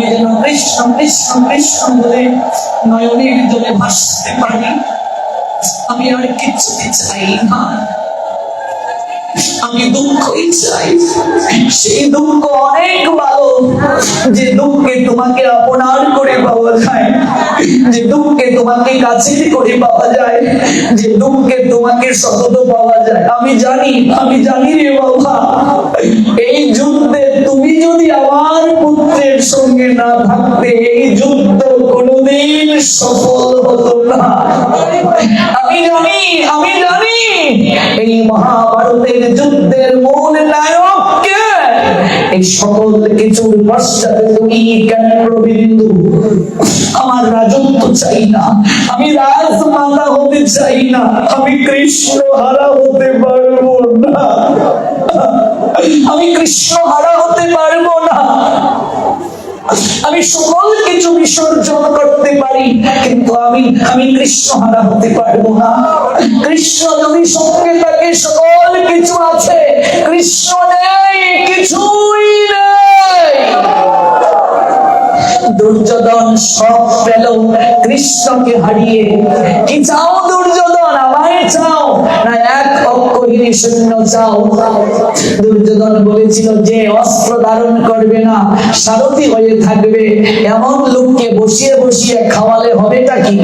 আমি যেন কৃষ্ণ কৃষ্ণ কৃষ্ণ বলে নয়নের জলে আমি আর কিছুতে চাই না। আমি দুঃখই চাই। সেই দুঃখ অনেক ভালো। যে দুঃখে তোমাকে আপনার করে পাওয়া যায়। যে দুঃখে তোমাকে কাছে করে পাওয়া যায়। যে দুঃখে তোমাকে সতত পাওয়া যায়। আমি জানি আমি জানি রে বাবা। এই যুদ্ধে তুমি যদি আমার পুত্রের সঙ্গে না থাকতে, এই যুদ্ধ কোনোদিন সফল হতো না। আমি জানি আমি জানি। এই মহাভারতের যুদ্ধের মূল নায়ক কে? এই সকল কিছুর পশ্চাতে তুমি কেন্দ্রবিন্দু আমার রাজত্ব চাই না, আমি রাজমাতা হতে চাই না, আমি কৃষ্ণ হারা হতে পারব না। আমি কৃষ্ণ হারা আমি সকল কিছু বিসর্জন করতে পারি, কিন্তু আমি আমি কৃষ্ণ হারা হতে পারব না। কৃষ্ণ যদি সঙ্গে থাকে, সকল কিছু আছে। কৃষ্ণ নেই, কিছুই নেই। সব পেল কৃষ্ণকে হারিয়ে কি চাও দুর্যোধন? আমায় চাও। না, এক অক্ষহীন চাও। দুর্যোধন বলেছিল যে অস্ত্র ধারণ করবে না, সারথি হয়ে থাকবে। এমন লোককে বসিয়ে বসিয়ে খাওয়ালে হবেটা কি?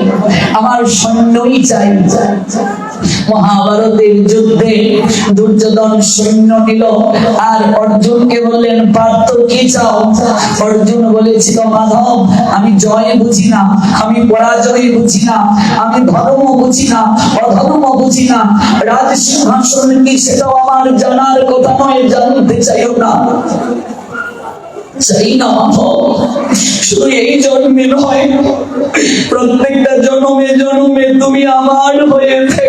আমার সৈন্যই চাই। মহাভারতের যুদ্ধে দুর্যোধন সৈন্য নিল। আর অর্জুনকে বললেন, পার্থ, কি চাও? অর্জুন বলেছিল, মাধব, আমি জয় বুঝি না, আমি পরাজয় বুঝি না, আমি ধর্ম বুঝি না, অধর্ম বুঝি না। রাজ সিংহাসন কি সেটাও আমার জানার কথা নয়, জানতে চাইও না। প্রত্যেকটা জন্মে জন্মে তুমি আমার হয়ে থেকো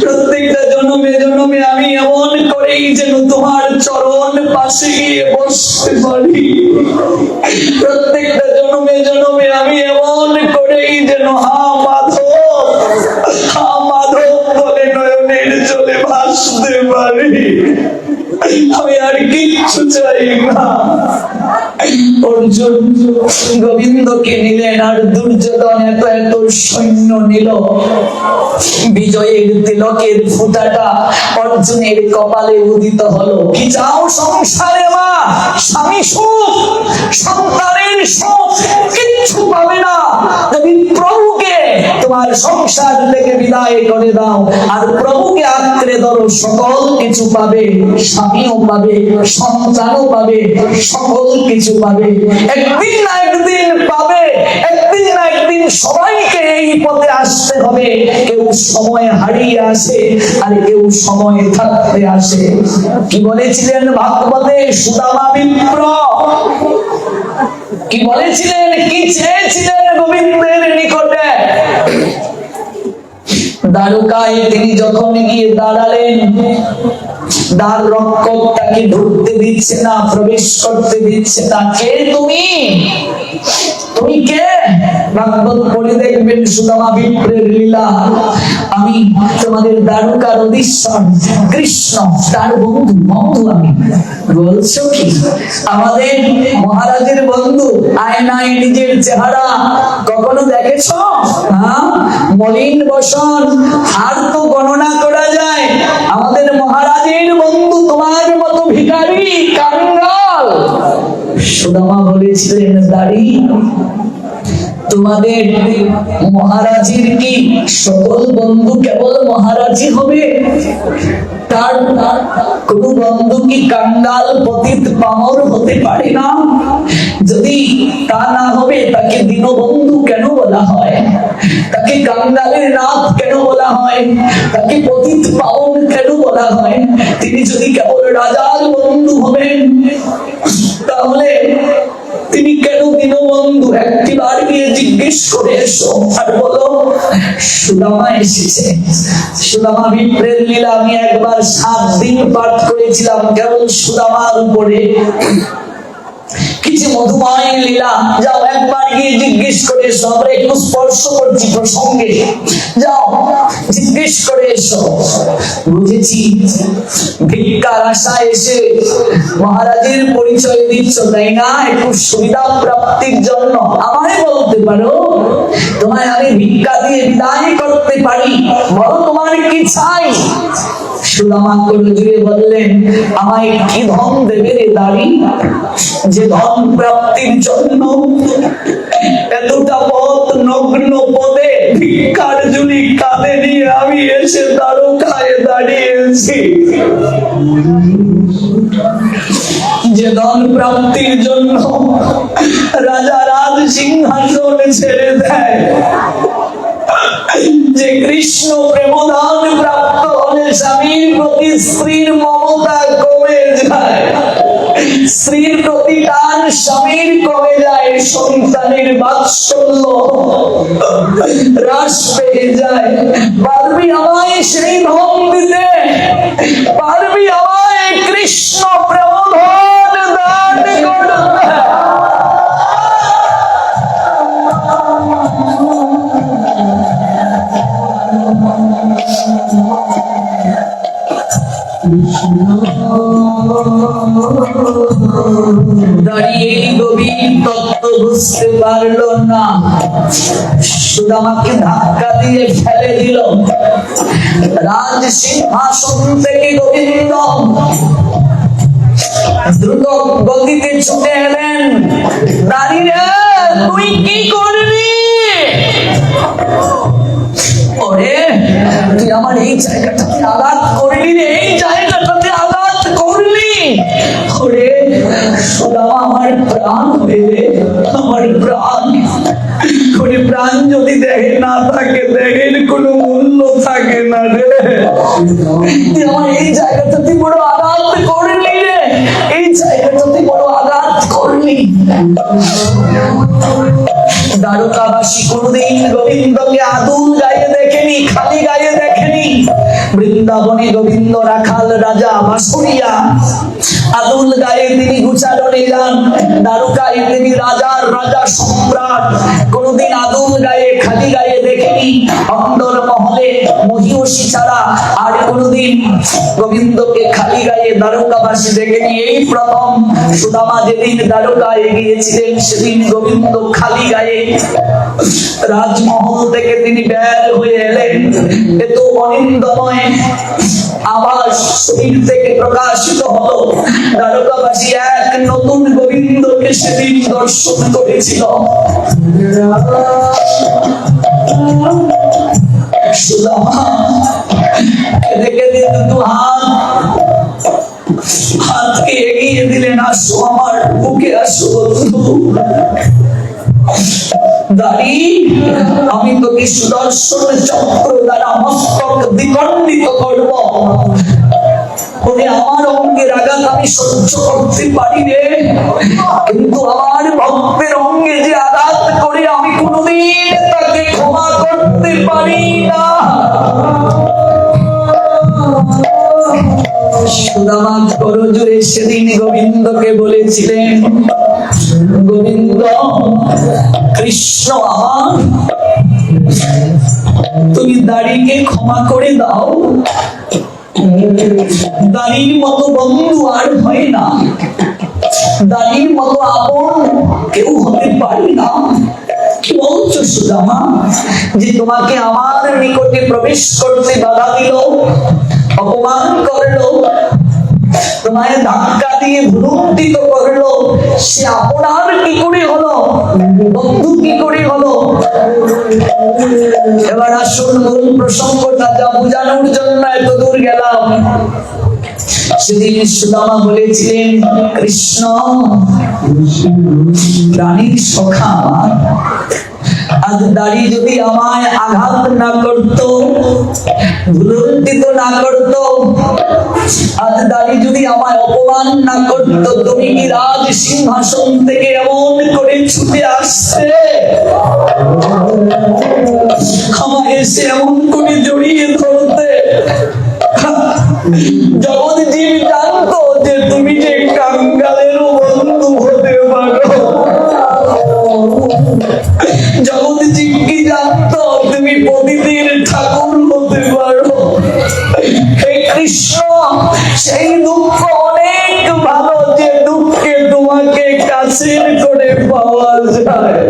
প্রত্যেকটা জন্মে জন্মে আমি এমন করেই যেন তোমার চরণ পাশে গিয়ে বসতে পারি। প্রত্যেকটা জন্মে জন্মে আমি এমন করেই যেন হা মাধব হা মাধব বলে নয়নের চলে ভাসতে পারি। আমি আর কিচ্ছু চাই না। অর্জুন, গোবিন্দকে নিলেন আর দুর্যোধন এত এত সৈন্য নিল। বিজয়ের তিলকের ফুটাটা অর্জুনের কপালে উদিত হলো। কি চাও সংসারে মা? স্বামী সুখ, সন্তানের সুখ, কিচ্ছু পাবে তোমার সংসার থেকে বিদায় করে দাও। আর প্রভুকে ধরো, সকল কিছু পাবে, স্বামীও পাবে, সন্তানও পাবে, সকল কিছু পাবে। একদিন না একদিন পাবে, একদিন না একদিন সবাইকে এই পথে আসতে হবে। কেউ সময় হারিয়ে আসে, আর কেউ সময় থাকতে আসে। কি বলেছিলেন ভাগবতে? সুদামা বিপ্র। কি বলেছিলেন? কি চেয়েছিলেন গোবিন্দের নিকটে? দ্বারকায় তিনি যখন গিয়ে দাঁড়ালেন, দ্বার রক্ষক তাকে ঢুকতে দিচ্ছে না, প্রবেশ করতে দিচ্ছে না। কে তুমি? তুমি কে? ভাগবত পড়ে দেখবেন সুদামা বিপ্রের লীলা। আমি তোমাদের দ্বারকার অধীশ্বর কৃষ্ণ, তার বন্ধু বন্ধু আমি। বলছো কি? আমাদের মহারাজের বন্ধু, আয়নায় নিজের চেহারা, কখনো দেখেছ? হ্যাঁ? মলিন বসন, আর তো গণনা করা যায়। আমাদের মহারাজের বন্ধু তোমার মতো ভিখারি, কাঙ্গাল। সুদামা বলেছিলেন, দাড়ি তোমাদের মহারাজের কি সকল বন্ধু কেবল মহারাজই হবে? তার কোন বন্ধু কি কাঙ্গাল পতিত পামর হতে পারে না? যদি তা না হবে, তাকে দীনবন্ধু কেন বলা হয়? তাকে কাঙ্গালের নাথ কেন বলা হয়? তাকে পতিত পাবন কেন বলা হয়? তিনি যদি কেবল রাজার বন্ধু হবেন, তাহলে তিনি কেন দীনবন্ধু একটি বার গিয়ে জিজ্ঞেস করে এসো? আর বলো সুদামা এসেছে। সুদামা বিপ্রের লীলা আমি একবার সাত দিন পাঠ করেছিলাম, কেবল সুদামার উপরে। কিছু মধুময় লীলা। যাও একবার গিয়ে জিজ্ঞেস করে এসো, আমরা একটু স্পর্শ করছি প্রসঙ্গে। যাও জিজ্ঞেস করে এসো। বুঝেছি, ভিক্ষার আশায় এসে মহারাজের পরিচয় দিচ্ছ, তাই না? একটু সুবিধা প্রাপ্তির জন্য। আমায় বলতে পারো, তোমায় আমি ভিক্ষা দিয়ে বিদায় করতে পারি, বলো তোমার কি চাই? সুদামা করে জুড়ে বললেন, আমায় কি ধন দেবে রে দাড়ি? যে ধন প্রাপ্তির জন্য এতটা পথ নগ্ন পদে ভিক্ষার জুলি কাঁধে নিয়ে আমি এসে দ্বারকায় দাঁড়িয়েছি। যে ধন প্রাপ্তির জন্য রাজা রাজ সিংহাসন ছেড়ে দেয়। যে কৃষ্ণ প্রেমদান প্রাপ্ত স্বামীর প্রতি স্ত্রীর মমতা কমে যায়। স্ত্রীর প্রতি টান স্বামীর কমে যায়, সন্তানের বাৎসল্য হ্রাস পেয়ে যায়। পারবি আমায় সেই ধন দিতে পারবি আমায় কৃষ্ণ দাঁড়িয়ে গভীর তত্ত্ব বুঝতে পারল না। সুদামাকে ধাক্কা দিয়ে ফেলে দিল। রাজ সিংহাসন থেকে গোবিন্দ দ্রুত গতিতে ছুটে এলেন। দাঁড়িয়ে, তুই কি করবি? ওরে, তুই আমার এই জায়গাটাতে আমার প্রাণ যদি দেখে না থাকে দেখের কোনো মূল্য থাকে না রে আমার এই জায়গাটাতে বড় আঘাত করলি রে এই জায়গাটাতে বড় আঘাত করলি দ্বারকাবাসী কোনদিন গোবিন্দকে আদুল গায়ে দেখেনি খালি গায়ে দেখেনি বৃন্দাবনে গোবিন্দ রাখাল রাজা বাসুরিয়া আদুল গায়ে তিনি গুচারণে যান দ্বারকায় তিনি রাজার রাজা সম্রাট। কোনদিন আদুল গায়ে, খালি গায়ে দেখেনি, অন্দর মহলে মহিষী ছাড়া আর কোনদিন গোবিন্দকে খালি গায়ে দ্বারকাবাসী দেখেনি। এই প্রথম সুদামা যেদিন দ্বারকায় গিয়েছিলেন, সেদিন গোবিন্দ খালি গায়ে রাজমহল থেকে তিনি বের হয়ে এলেন। এত অনিন্দময় আবাস শরীর থেকে প্রকাশিত হলো। দ্বারকাবাসী এক নতুন গোবিন্দকে সেদিন দর্শন করেছিল। সুদামা, কেঁদে কেঁদে হাত, হাতকে এগিয়ে দিলেন, আসো আমার বুকে, আসো দাঁড়ি। আমি তোকে সুদর্শন চক্র দ্বারা মস্তক দ্বিখণ্ডিত করব। আমার অঙ্গের আঘাত আমি সহ্য করতে পারি রে কিন্তু আমার ভক্তের অঙ্গে যে আঘাত করে আমি কোনোদিন তাকে ক্ষমা করতে পারি না। সুদামা করজুড়ে সেদিন গোবিন্দকে বলেছিলেন, গোবিন্দ কৃষ্ণ তুমি দাড়িকে ক্ষমা করে দাও। দাড়ির মতো বন্ধু আর হয় না। দাড়ির মতো আপন কেউ হতে পারে না। যে তোমাকে আমার নিকটে প্রবেশ করতে বাধা দিল, অপমান করল তোমায় ধাক্কা দিয়ে ভ্রুণ্ঠিত করল। সে আপনার কি করে হলো? বন্ধু কি করে হলো? এবার আসুন মূল প্রসঙ্গটা যা বোঝানোর জন্য এত দূর গেলাম। সেদিন সুদামা বলেছিলেন, কৃষ্ণ প্রাণীর সখা আজ দাড়ি যদি আমায় আঘাত না করত না করত, আজ যদি আমায় অপমান না করত, তুমি কি রাজ সিংহাসন থেকে এমন করে ছুটে আসছে আমায় এসে এমন করে জড়িয়ে ধরতে। জগৎ প্রতিদিন ঠাকুর হতে পারো। হে কৃষ্ণ, সেই দুঃখ অনেক ভালো যে দুঃখে তোমাকে কাছের করে পাওয়া যায়।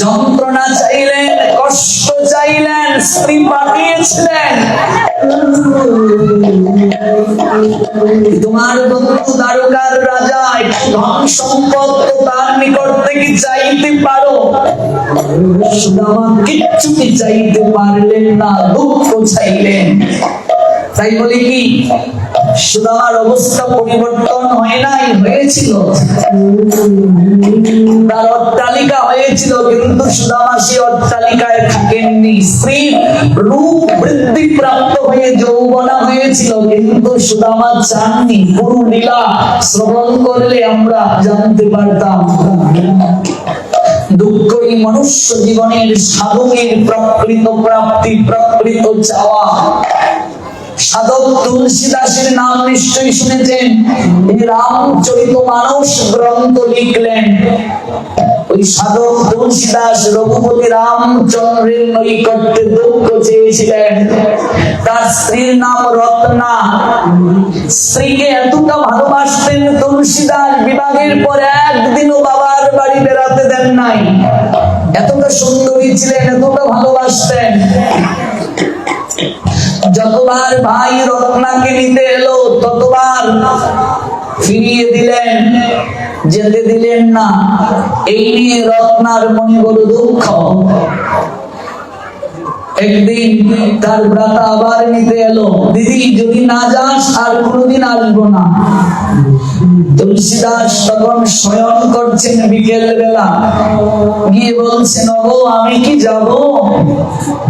যন্ত্রণা চাইলেন, কষ্ট চাইলেন, স্ত্রী পাঠিয়েছিলেন। তোমার বন্ধু দ্বারকার রাজা ধন সম্পদ তো তার নিকট থেকে চাইতে পারো। সুদামা কিচ্ছুটি চাইতে পারলেন না, দুঃখ চাইলেন। তাই বলে কি সুদামার অবস্থা পরিবর্তন হয় নাই, হয়েছিল। তার অট্টালিকা হয়েছিল, কিন্তু অট্টালিকায় থাকেননি। স্ত্রী রূপ বৃদ্ধি প্রাপ্ত হয়ে যৌবনা হয়েছিল, কিন্তু সুদামা চাননি। গুরু লীলা শ্রবণ করলে আমরা জানতে পারতাম। দুঃখই মনুষ্য জীবনের সাধকের প্রকৃত প্রাপ্তি, প্রকৃত চাওয়া। সাধক তুলসী দাসের নাম নিশ্চয়ই শুনেছেন। রামচরিত মানুষ গ্রন্থ লিখলেন। ওই সাধক তুলসী দাস রঘুপতি রামচন্দ্রের নৈকট্যে দুঃখ চেয়েছিলেন। তার স্ত্রীর নাম রত্না। স্ত্রীকে এতটা ভালোবাসতেন তুলসী দাস বিবাহের পর একদিনও বাবার বাড়ি বেড়াতে দেন নাই। এতটা সুন্দরী ছিলেন, এতটা ভালোবাসতেন। যতবার ভাই রত্নাকে নিতে এলো, ততবার ফিরিয়ে দিলেন, যেতে দিলেন না। এই নিয়ে রত্নার মনে বড় দুঃখ। একদিন তার ব্রাতা আবার নিতে এলো। দিদি, যদি না যাস, আর কোনোদিন আসব না। তুলসীদাস তখন শয়ন করছেন বিকেল বেলা গিয়ে বলছেন ও আমি কি যাব?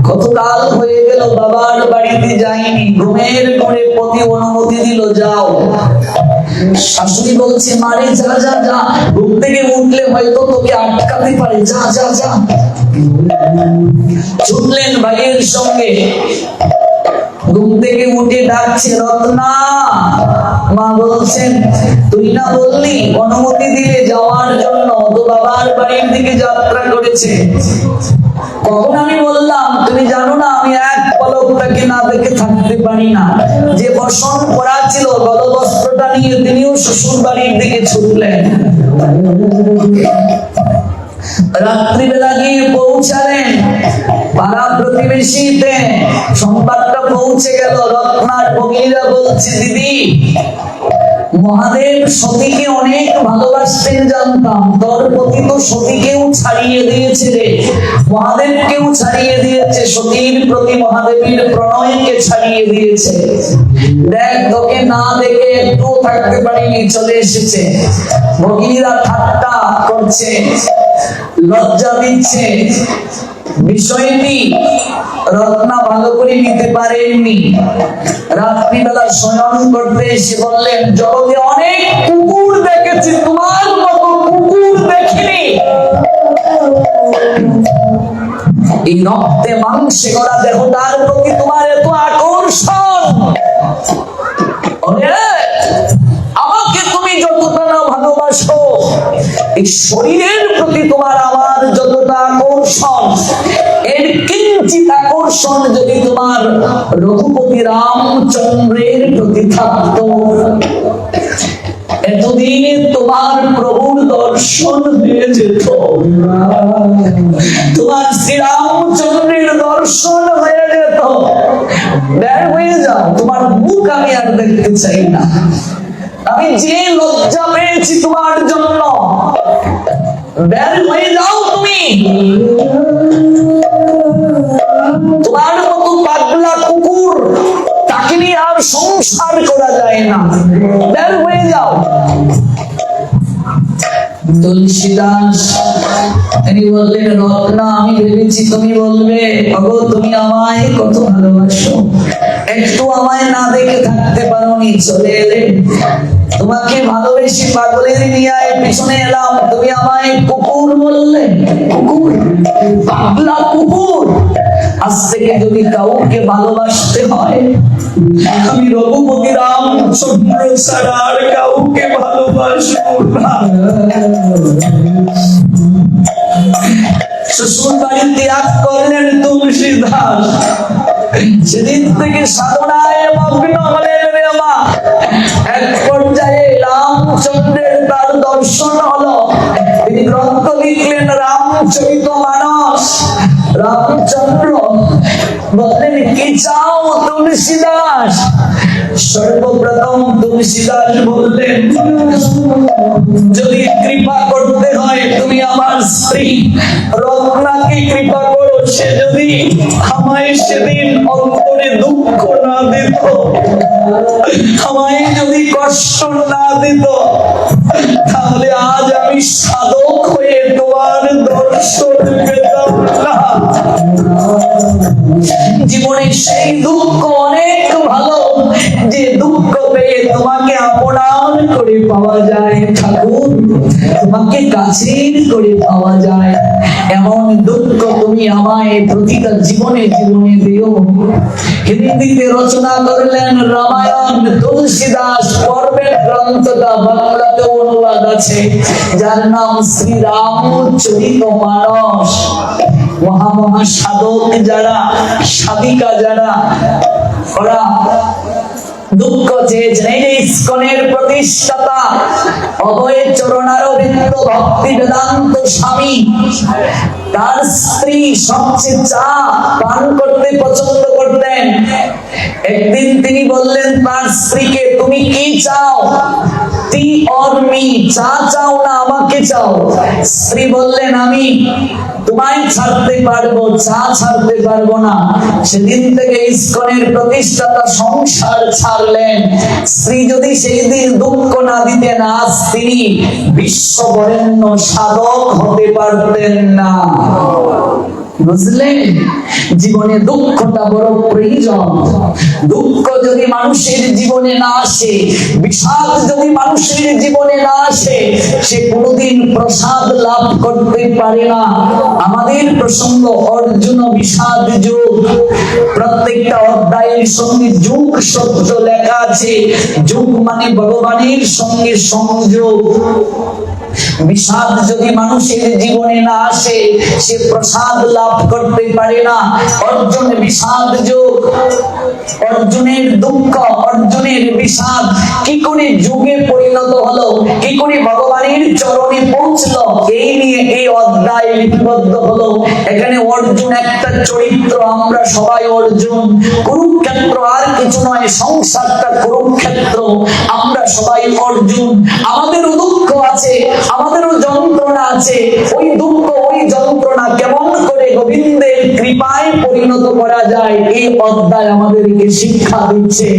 কতকাল হয়ে গেল, বাবার বাড়িতে যাইনি। ঘুমের করে প্রতি অনুমতি দিল, যাও। শাশুড়ি বলছে মারে, যা যা যা ঘুম থেকে উঠলে হয়তো তোকে আটকাতে পারে। যা যা যা। ছুটলেন ভাইয়ের সঙ্গে। ঘুম থেকে উঠে ডাকছে, রত্না। মা বলছেন তুই না বললি অনুমতি দিলে যাওয়ার জন্য তো বাবার বাড়ির দিকে যাত্রা করেছে। কখন আমি বললাম, তুমি জানো না, আমি এক পলক তাকে না দেখে থাকতে পারি না। যে বসন করা ছিল গত বস্ত্রটা নিয়ে তিনিও শ্বশুর বাড়ির দিকে ছুটলেন। রাত্রিবেলা গিয়ে পৌঁছালেন। পাড়া প্রতিবেশীতে সংবাদটা পৌঁছে গেল। রত্নার ভগিনীরা বলছে দিদি মহাদেব সতীকে অনেক ভালোবাসতেন জানতাম। তোর প্রতি তো সতীকেও ছাড়িয়ে দিয়েছে রে মহাদেবকেও ছাড়িয়ে দিয়েছে। সতীর প্রতি মহাদেবের প্রণয়কে ছাড়িয়ে দিয়েছে। দেখ, তোকে না দেখে একটু থাকতে পারিনি, চলে এসেছে। ভগিনীরা ঠাট্টা করছে, লজ্জা দিচ্ছে। বিষয়টি রত্না ভালো করে নিতে পারেননি। রাত্রিবেলা শয়ন করতে এসে বললেন, জগতে অনেক কুকুর দেখেছি, তোমার মতো কুকুর দেখিনি। এই রক্তে মাংসে গড়া দেহটার প্রতি তোমার এত আকর্ষণ। আমাকে তুমি যতটা না ভালোবাসো, এই শরীরের প্রতি তোমার কিঞ্চিত আকর্ষণ যদি তোমার রঘুপতি রামচন্দ্রের প্রতি থাকতো। এতদিন তোমার প্রভুর দর্শন হয়ে যেত। তোমার শ্রীরামচন্দ্রের দর্শন হয়ে যেত। বের হয়ে যাও, তোমার মুখ আমি আর দেখতে চাই না। আমি যে লজ্জা পেয়েছি তোমার জন্য, বের হয়ে যাও তুমি। কুকুর, তাকে নিয়ে আর সংসার করা যায় না। বের হয়ে যাও। তুলসীদাস, তিনি বললেন, রত্না, আমি ভেবেছি তুমি বলবে অগো তুমি আমায় কত ভালোবাসো। একটু আমায় না দেখে থাকতে পারো নি, চলে এলে। তোমাকে ভালোবেসে পাগলের নিয়ে পিছনে এলাম। তুমি আমায় কুকুর বললে। কুকুর? পাগলা কুকুর? আজ থেকে যদি কাউকে ভালোবাসতে হয়, আমি রঘুপতি ছাড়া আর কাউকে ভালোবাসবো না। বাড়ি ত্যাগ করলেন তুলসী দাস। সেদিন থেকে সাধনায় মগ্ন হলেন রে মা। এক পর্যায়ে রামচন্দ্রের তার দর্শন হলো। তিনি গ্রন্থ লিখলেন রামচরিত মানস। রামচন্দ্র বললেন, কি চাও তুলসী দাস সর্বপ্রথম তুলসীদাস বললেন, যদি কৃপা করতে হয় তুমি আমার স্ত্রী, রত্নাকে কৃপা করো সে যদি আমায় সেদিন অন্তরে দুঃখ না দিত আমায় যদি কষ্ট না দিত তাহলে আজ আমি সাধক হয়ে তোমার দর্শন পেতাম না জীবনে সেই দুঃখ অনেক ভালো, যে দুঃখ পেয়ে তোমাকে আপনার করে পাওয়া যায়। ঠাকুর, তোমাকে কাছের করে পাওয়া যায়। এমন দুঃখ তুমি আমায় প্রতিটা জীবনে জীবনে দিও। হিন্দিতে রচনা করলেন রামায়ণ, তুলসীদাস পর্বের গ্রন্থটা বাংলাতে অনুবাদ আছে, যার নাম শ্রী রামচরিত মানস মহা মহা সাধক যারা, সাধিকা যারা, ওরা দুঃখ চেয়েছেন ইস্কনের প্রতিষ্ঠাতা, অভয় চরণারবিন্দ ভক্তি বেদান্ত স্বামী। তার স্ত্রী সবচেয়ে চা পান করতে পছন্দ করতেন। একদিন তিনি বললেন, তার স্ত্রীকে তুমি কি চাও? টি অর চা চাও না, আমাকে চাও। স্ত্রী বললেন, আমি তোমায় ছাড়তে পারব চা ছাড়তে পারব না। সেদিন থেকে ইস্কনের প্রতিষ্ঠাতা সংসার ছাড়লেন। স্ত্রী যদি সেই দিন দুঃখ না দিতেন, আজ তিনি বিশ্ব বরেণ্য সাধক হতে পারতেন না। বুঝলেন? জীবনে দুঃখটা বড় প্রয়োজন। দুঃখ যদি মানুষের জীবনে না আসে, বিষাদ যদি মানুষের জীবনে না আসে, সে কোনোদিন প্রসাদ লাভ করতে পারে না। আমাদের প্রসঙ্গ, অর্জুন বিষাদ যোগ। প্রত্যেকটা অধ্যায়ের সঙ্গে যুগ শব্দ লেখা আছে। যুগ মানে ভগবানের সঙ্গে সংযোগ। বিষাদ যদি মানুষের জীবনে না আসে, সে প্রসাদ লাভ করতে পারে না। অর্জুন বিষাদ যোগ। অর্জুনের দুঃখ, অর্জুনের বিষাদ কি করে যুগে পরিণত হলো, কি করে ভগবানের চরণে পৌঁছলো, এই নিয়ে এই অধ্যায় লিপিবদ্ধ হলো। এখানে অর্জুন একটা চরিত্র, আমরা সবাই অর্জুন। কুরুক্ষেত্র আর কিছু নয়, সংসারটা কুরুক্ষেত্র, আমরা সবাই অর্জুন। আমাদেরও দুঃখ আছে আমাদেরও যন্ত্রণা আছে, ওই দুঃখ, ওই যন্ত্রণা কেমন করে গোবিন্দের কৃপায় পরিণত করা যায়, এই অধ্যায় আমাদেরকে শিক্ষা দিচ্ছে।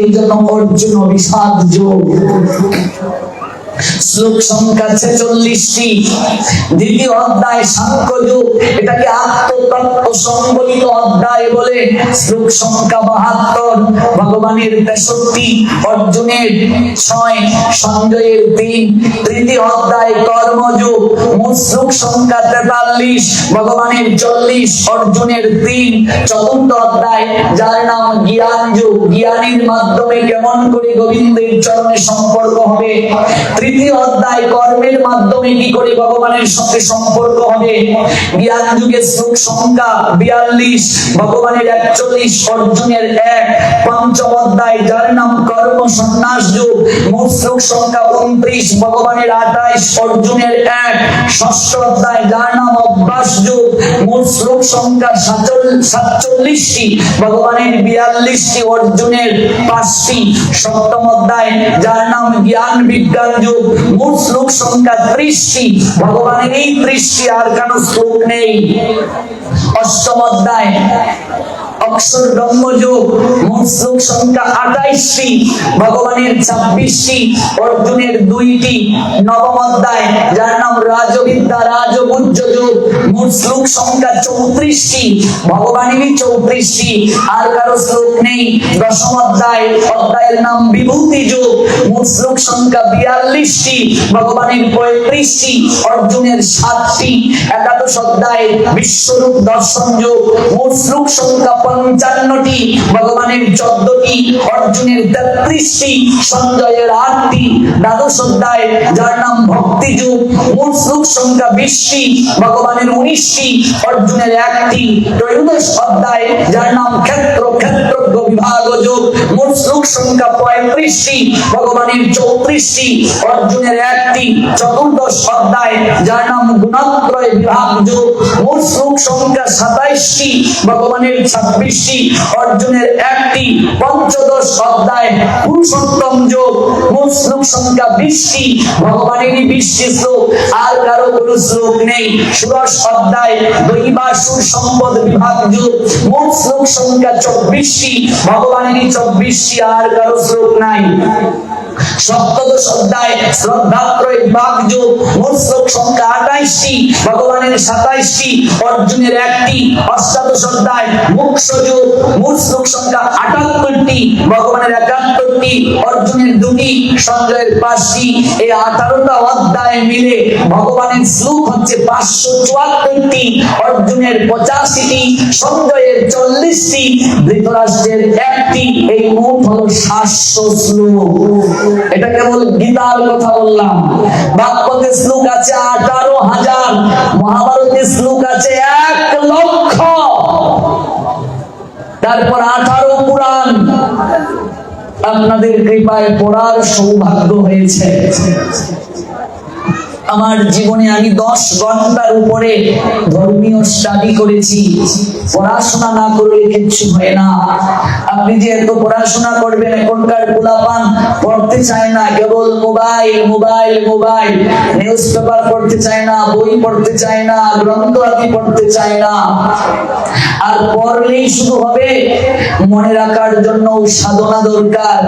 এই জন্য অর্জুন বিষাদ যোগ। শ্লোক সংখ্যা ছেচল্লিশটি। দ্বিতীয় অধ্যায় সাংখ্য যুগ এটাকে আত্মতত্ত্ব সম্বলিত অধ্যায় বলে শ্লোক সংখ্যা বাহাত্তর। ভগবানের তেষট্টি অর্জুনের ছয় সঞ্জয়ের তিন। তৃতীয় অধ্যায় কর্মযুগ। মোট শ্লোক সংখ্যা তেতাল্লিশ। ভগবানের চল্লিশ অর্জুনের তিন। চতুর্থ অধ্যায়, যার নাম জ্ঞান যুগ জ্ঞানীর মাধ্যমে কেমন করে গোবিন্দের চরণে সম্পর্ক হবে? তৃতীয় অধ্যায় কর্মের মাধ্যমে কি করে ভগবানের সম্পর্ক হবে? জ্ঞান যুগের শ্লোক সংখ্যা বিয়াল্লিশ, ভগবানের একচল্লিশ, অর্জুনের এক, পঞ্চম অধ্যায় যার নাম কর্ম সন্ন্যাস যুগ। মোট শ্লোক সংখ্যা উনত্রিশ, ভগবানের আঠাইশ, অর্জুনের এক, ষষ্ঠ অধ্যায় যার নাম অভ্যাস যুগ। মোট শ্লোক সংখ্যা সাতচল্লিশ, সাতচল্লিশটি, ভগবানের বিয়াল্লিশটি, অর্জুনের পাঁচটি। সপ্তম অধ্যায় যার নাম জ্ঞান বিজ্ঞান যুগ। মোট শ্লোক সংখ্যা ত্রিশটি। ভগবানের এই ত্রিশটি আর কেন শ্লোক নেই। অষ্টম অধ্যায়। অক্ষর মোট শ্লোক সংখ্যা ভগবানের ছাব্বিশটি, অর্জুনের দুইটি, নবম অধ্যায়, যার নাম রাজবিদ্যা রাজগুজ্জ যোগ অধ্যায়ের নাম বিভূতি যোগ সংখ্যা বিয়াল্লিশটি, ভগবানের পঁয়ত্রিশটি, অর্জুনের সাতটি। একাদশ অধ্যায়, বিশ্বরূপ দর্শন যোগ মোট শ্লোক সংখ্যা পঞ্চান্নটি, ভগবানের চোদ্দটি, অর্জুনের তেত্রিশটি, সঞ্জয়ের আটটি, দ্বাদশ অধ্যায়, যার নাম ভক্তি যুগ মোট শ্লোক সংখ্যা বিশটি, ভগবানের উনিশটি, অর্জুনের একটি। ত্রয়োদশ অধ্যায়, যার নাম ক্ষেত্র ক্ষেত্র বিভাগ যোগ। মোট সংখ্যা পঁয়ত্রিশটি, ভগবানের চৌত্রিশটি, অর্জুনের একটি। চতুর্দশ অধ্যায়, যার নাম গুণাত্রয় বিভাগ যোগ। মোট সংখ্যা সাতাইশটি, ভগবানের ছাব্বিশটি অর্জুনের একটি পঞ্চদশ অধ্যায় পুরুষোত্তম যোগ। মোট শ্লোক সংখ্যা বিশটি। ভগবানেরই বিশটি শ্লোক, আর কারও কোনো শ্লোক নেই। ষোড়শ অধ্যায় দৈবাসুর সম্পদ বিভাগ যোগ। মোট শ্লোক সংখ্যা চব্বিশটি। ভগবানেরই চব্বিশটি আর কারও শ্লোক নাই। সপ্তদশ অধ্যায় শ্রদ্ধাত্রয় বিভাগ যোগ মোট সংখ্যা আঠাইশটি ভগবানের সাতাইশটি, অর্জুনের একটি অষ্টাদশ অধ্যায় মোক্ষ যোগ মোট সংখ্যা আটাত্তরটি, ভগবানের একাত্তরটি, অর্জুনের দুটি, সঞ্জয়ের পাঁচটি, এই আঠারোটা অধ্যায় মিলে ভগবানের শ্লোক হচ্ছে পাঁচশো চুয়াত্তরটি, অর্জুনের পঁচাশিটি, সঞ্জয়ের চল্লিশটি, ধৃতরাষ্ট্রের একটি, এই মোট হলো সাতশো শ্লোক। এটা কেবল গীতার কথা বললাম। বাক্যতে শ্লোক আছে আঠারো হাজার, মহাভারতের শ্লোক আছে এক লক্ষ। তারপর আঠারো পুরাণ। আপনাদের কৃপায় পড়ার সৌভাগ্য হয়েছে। আমার জীবনে আমি দশ ঘণ্টার উপরে ধর্মীয় স্টাডি করেছি। পড়াশোনা না করলে কিচ্ছু হয় না। আপনি যে এত পড়াশোনা করবেন, এখনকার পোলাপান পড়তে চায় না, কেবল mobile mobile mobile. News paper পড়তে চায় না, বই পড়তে চায় না গ্রন্থ আদি পড়তে চায় না। আর পড়লেই শুধু হবে, মনে রাখার জন্য সাধনা দরকার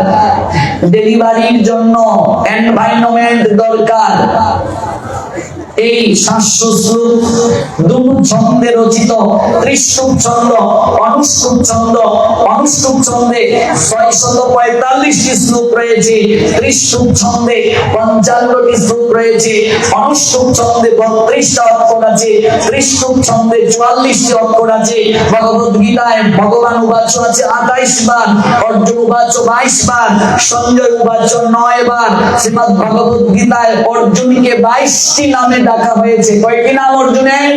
ডেলিভারির জন্য এনভায়রনমেন্ট দরকার। এই শ্লোক দুটো ছন্দে রচিত ত্রিশুপ ছন্দ অনুষ্কুপ ছন্দ অনুষ্কুপ ছন্দে ছয় শত পঁয়তাল্লিশটি শ্লোক রয়েছে। ত্রিশুপ ছন্দে পঞ্চান্নটি শ্লোক রয়েছে। অনুষ্কুপ ছন্দে বত্রিশটা অক্ষর আছে। ত্রিশুপ ছন্দে চুয়াল্লিশটি অক্ষর আছে। ভগবত গীতায় ভগবান উবাচ আছে আঠাইশ বার অর্জুন উবাচ বাইশ বার সঞ্জয় উবাচ নয় বার শ্রীমদ ভগবত গীতায় অর্জুনকে বাইশটি নামে ডাকা হয়েছে। কয়টি নাম অর্জুনের?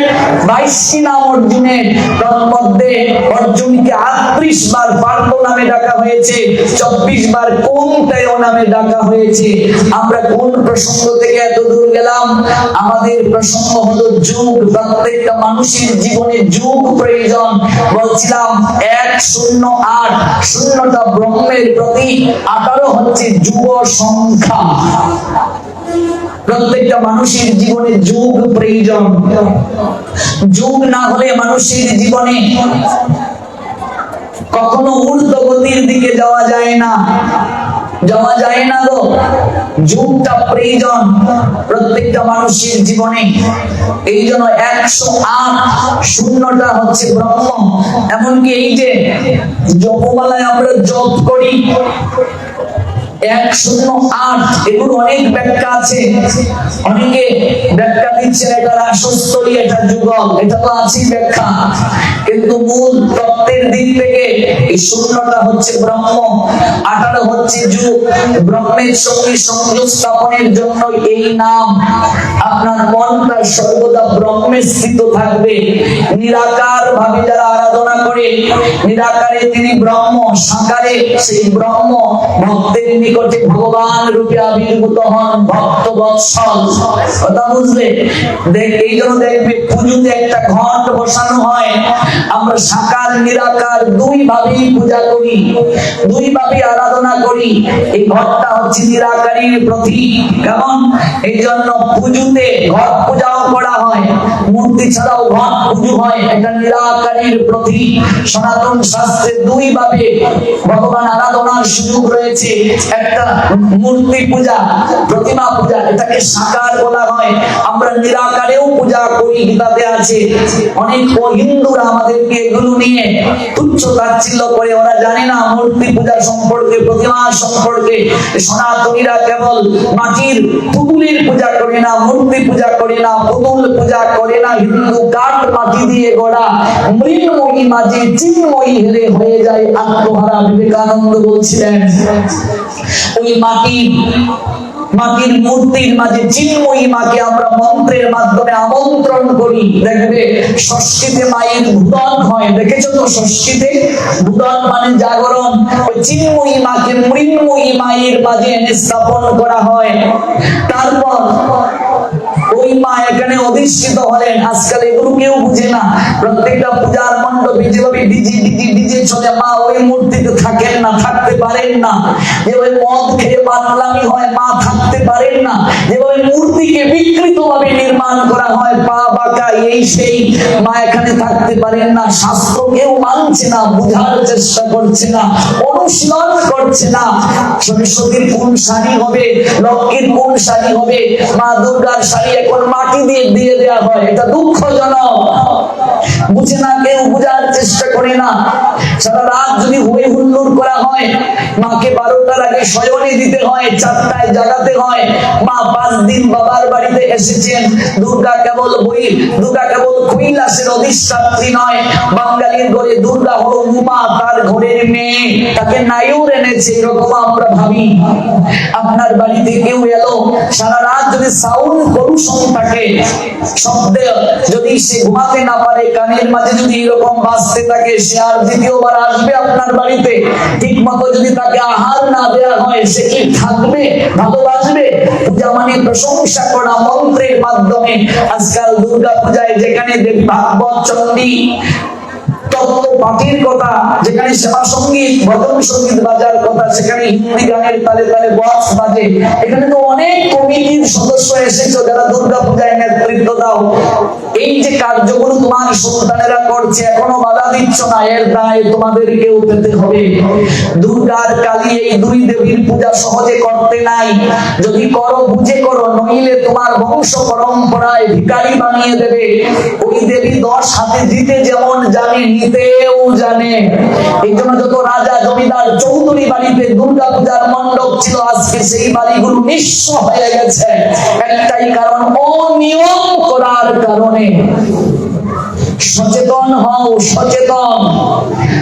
বাইশটি নাম অর্জুনের। তার মধ্যে অর্জুনকে আটত্রিশ বার পার্থ নামে ডাকা হয়েছে। চব্বিশ বার কোনটায় নামে ডাকা হয়েছে। আমরা কোন প্রসঙ্গ থেকে এত দূর গেলাম? আমাদের প্রসঙ্গ হলো যুগ। প্রত্যেকটা মানুষের জীবনে যুগ প্রয়োজন। বলছিলাম, এক শূন্য আট। শূন্যটা ব্রহ্মের প্রতি আঠারো হচ্ছে যুব সংখ্যা প্রত্যেকটা মানুষের জীবনে যুগ প্রয়োজন। যুগ না হলে মানুষের জীবনে কখনো ঊর্ধ্ব গতির দিকে যাওয়া যায় না। যাওয়া যায় না গো। যুগটা প্রয়োজন প্রত্যেকটা মানুষের জীবনে। এই জন্য একশো আট শূন্যটা হচ্ছে ব্রহ্ম এমনকি এই যে জপমালায় আমরা জপ করি এক শূন্য আট, এগুলো অনেক ব্যাখ্যা আছে। অনেকে ব্যাখ্যা দিচ্ছে এটা রাসস্থলী এটা যুগল, এটা তো আছেই ব্যাখ্যা। কিন্তু মূল তত্ত্বের দিক থেকে এই জন্য এই নাম। আপনার মনটা সর্বদা ব্রহ্মে স্থিত থাকবে। নিরাকার ভাবে যারা আরাধনা করে, নিরাকারে তিনি ব্রহ্ম, সাকারে সেই ব্রহ্ম, ভক্তের নিকট ভগবান রূপে আবির্ভূত হন ভক্ত, বৎসল কথা বুঝলে দেখ, এই জন্য দেখবে পুজোতে একটা ঘট বসানো হয়। আমরা সাকার নিরাকার দুই ভাবেই পূজা করি, দুই ভাবে আরাধনা করি। এই ঘরটা হচ্ছে নিরাকারীর প্রতীক, কেমন? এই জন্য পুজোতে ঘট পূজাও করা হয়, মূর্তি ছাড়াও ঘট পুজো হয়, এটা নিরাকারীর প্রতীক। সনাতন শাস্ত্রে দুই ভাবে ভগবান আরাধনার সুযোগ রয়েছে। একটা মূর্তি পূজা, প্রতিমা পূজা, এটাকে সাকার বলা হয়। আমরা নিরাকারেও পূজা করি গীতাতে আছে। অনেক হিন্দুরা আমাদেরকে এগুলো নিয়ে তুচ্ছ তাচ্ছিল্য করে, ওরা জানে না মূর্তি পূজা সম্পর্কে, প্রতিমা সম্পর্কে। সনাতনীরা কেবল মাটির পুতুলের পূজা করে না, মূর্তি পূজা করে না, পুতুল পূজা করে না, হিন্দু কাঠ মাটি দিয়ে গড়া। মৃন্ময়ী মাঝে চিন্ময়ী হেরে হয়ে যায় আত্মহারা। বিবেকানন্দ বলছিলেন ওই মাটির মাটির মূর্তির মাঝে চিন্ময়ী মাকে আমরা মন্ত্রের মাধ্যমে আমন্ত্রণ করি, দেখবে ষষ্ঠীতে মায়ের ভূদন হয়। দেখেছ তো ষষ্ঠীতে? ভূদন মানে জাগরণ। ওই চিন্ময়ী মাকে মৃন্ময়ী মায়ের মাঝে এনে স্থাপন করা হয়। তারপর ওই মা এখানে অধিষ্ঠিত হলেন। আজকাল এগুলো কেউ বুঝে না। প্রত্যেকটা পূজার মণ্ডপে যেভাবে ডিজি ডিজি, ডিজে চলে মা ওই মূর্তিতে থাকেন না, থাকতে পারেন না। যেভাবে মদ খেয়ে পাতলামি হয়, মা থাকতে পারেন না। যেভাবে মূর্তিকে নির্মাণ করা হয়, পা বাঁকা, এই সেই মা এখানে থাকতে পারেন না। শাস্ত্র কেউ মানছে না, বুঝার চেষ্টা করছে না, অনুশীলন করছে না। সরস্বতীর কোন শাড়ি হবে? লক্ষ্মীর কোন শাড়ি হবে? মা দুর্গার শাড়ি এখন মাটি দিয়ে দিয়ে দেওয়া হয় এটা দুঃখজনক। বুঝে না কেউ বুঝার চেষ্টা করে না। সারা রাত যদি হই হুল্লোড় করা হয়, মাকে বারোটার আগে শয়নে দিতে হয়, চারটায় জাগাতে হয়, মা পাঁচ দিন বাবার বাড়িতে এসেছেন। দুর্গা কেবল বই, দুর্গা কেবল কৈলাসের অধিষ্ঠাত্রী নয়, বাঙালির ঘরে দুর্গা হলো উমা, তার ঘরের মেয়ে। তাকে নাইও এনেছে, এরকম আমরা ভাবি। আপনার বাড়িতে কেউ এলো? সারা রাত যদি সাউন্ড পলুশন থাকে শব্দে যদি সে ঘুমাতে না পারে কানের মাঝে যদি এরকম বাঁচতে থাকে, সে আর দ্বিতীয়বার আসবে আপনার বাড়িতে। ঠিক মতো যদি তাকে আহার না দেওয়া হয়, সে কি থাকবে? ভালোবাসবে পূজা মানে প্রশংসা করা মন্ত্রের মাধ্যমে। আজকাল দুর্গা পূজায় যেখানে দেবী ভাগবত চণ্ডী তত্ত্ব কথা, যেখানে সেবা সংগীত ভজন সংগীত বাজার কথা, সেখানে হিন্দি গানের তালে তালে বক্স বাজে। এখানে তো অনেক কমিটির সদস্য এসেছে, যারা দুর্গা পূজায় নেতৃত্ব দাও। এই যে কার্যগুলো তোমার সন্তানেরা করছে, এখনও বাধা দিচ্ছ না, এর দায় তোমাদেরকেও পেতে হবে। দুর্গার কালী এই দুই দেবীর পূজা সহজে করতে নাই। যদি করো, বুঝে করো, নইলে তোমার বংশ পরম্পরায় ভিকারি বানিয়ে দেবে। ওই দেবী দশ হাতে দিতে যেমন জানে নিতেও জানে। এই জন্য যত রাজা, জমিদার, চৌধুরী বাড়িতে দুর্গা পূজার মণ্ডপ ছিল, আজকে সেই বাড়িগুলো নিঃস্ব হয়ে গেছে। একটাই কারণ, অনিয়ম করার কারণে। সচেতন হও, সচেতন।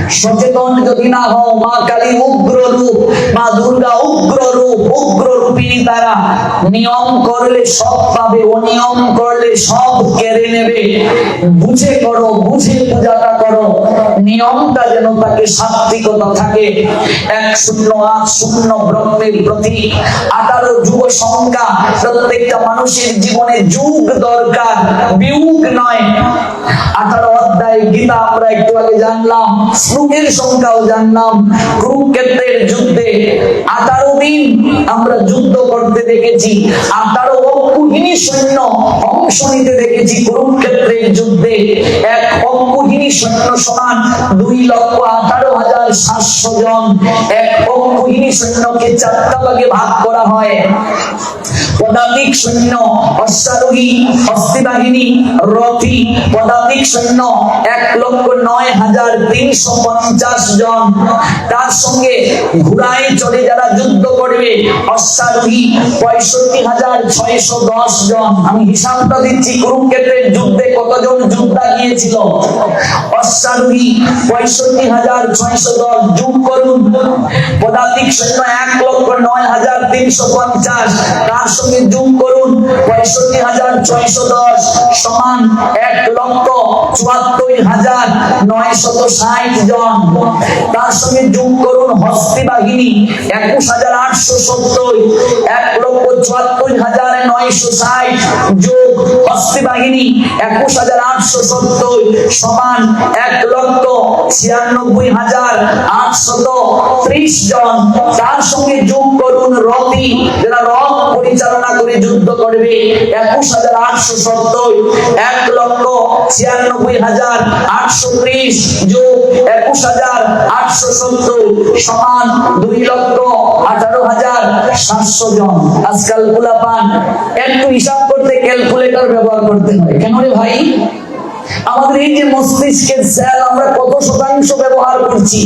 সচেতন যদি না হও, মা কালী উগ্র রূপ, মা দুর্গা উগ্র রূপ, উগ্র রূপিণী তারা নিয়ম করলে সব পাবে, অনিয়ম করলে সব কেড়ে নেবে। বুঝে করো, বুঝে পূজাটা করো। নিয়মটা যেন তাকে সাত্বিকতা থাকে। এক শূন্য আট শূন্য ব্রহ্মের প্রতি আঠারো যুব সংখ্যা প্রত্যেকটা মানুষের জীবনে যুগ দরকার, বিয়োগ নয়। আঠারো অধ্যায় গীতা আমরা একটু আগে জানলাম শ্লোকের সংখ্যাও জানলাম। কুরুক্ষেত্রের যুদ্ধে আঠারো দিন আমরা যুদ্ধ করতে দেখেছি, আঠারো অঙ্কুহীনী সৈন্য অংশ নিতে দেখেছি কুরুক্ষেত্রের যুদ্ধে। এক অঙ্কুহীনী সৈন্য সমান দুই লক্ষ আঠারো হাজার সাতশো জন। এক অঙ্কুহীনী সৈন্যকে চারটা ভাগে ভাগ করা হয়। পদাতিক সৈন্য, অশ্বারোহী হস্তি বাহিনী রথী, পদাতিক সৈন্য এক লক্ষ নয় হাজার তিনশো পঞ্চাশ জন। তার সঙ্গে ঘোড়ায় চড়ে যারা যুদ্ধ করবে অশ্বারোহী পঁয়ষট্টি হাজার ছয়শো দশ জন। আমি হিসাবটা দিচ্ছি, কুরুক্ষেত্রের যুদ্ধে কতজন যোদ্ধা গিয়েছিল? অশ্বারোহী পঁয়ষট্টি হাজার ছয়শো দশ। যোগ করুন। পদাতিক সৈন্য এক লক্ষ নয় হাজার তিনশো পঞ্চাশ। তার সঙ্গে যোগ করুন, পঁয়ষট্টি হাজার ছয়শো দশ। সমান এক লক্ষ চুয়াত্তর হাজার নয় শত ষাট জন। তার সঙ্গে যোগ করুন হস্তি বাহিনী, একুশ হাজার আটশো সত্তর, এক লক্ষ চুয়াত্তর হাজার নয়শো ষাট যোগ হস্তি বাহিনী, একুশ হাজার আটশো সত্তর সমান এক লক্ষ ছিয়ানব্বই হাজার আটশত ত্রিশ জন। তার সঙ্গে যোগ করুন রতি যারা রথ পরিচালনা করে যুদ্ধ করবে, একুশ হাজার আটশো সত্তর, এক লক্ষ ছিয়ানব্বই হাজার আটশো ত্রিশ যোগ একুশ হাজার আটশো সত্তর সমান দুই লক্ষ আঠারো হাজার সাতশো জন। আজকালগুলা একটু হিসাব করতে ক্যালকুলেটর ব্যবহার করতে হয়। কেন রে ভাই? আমাদের এই যে মস্তিষ্কের স্যার আমরা কত শতাংশ ব্যবহার করছি?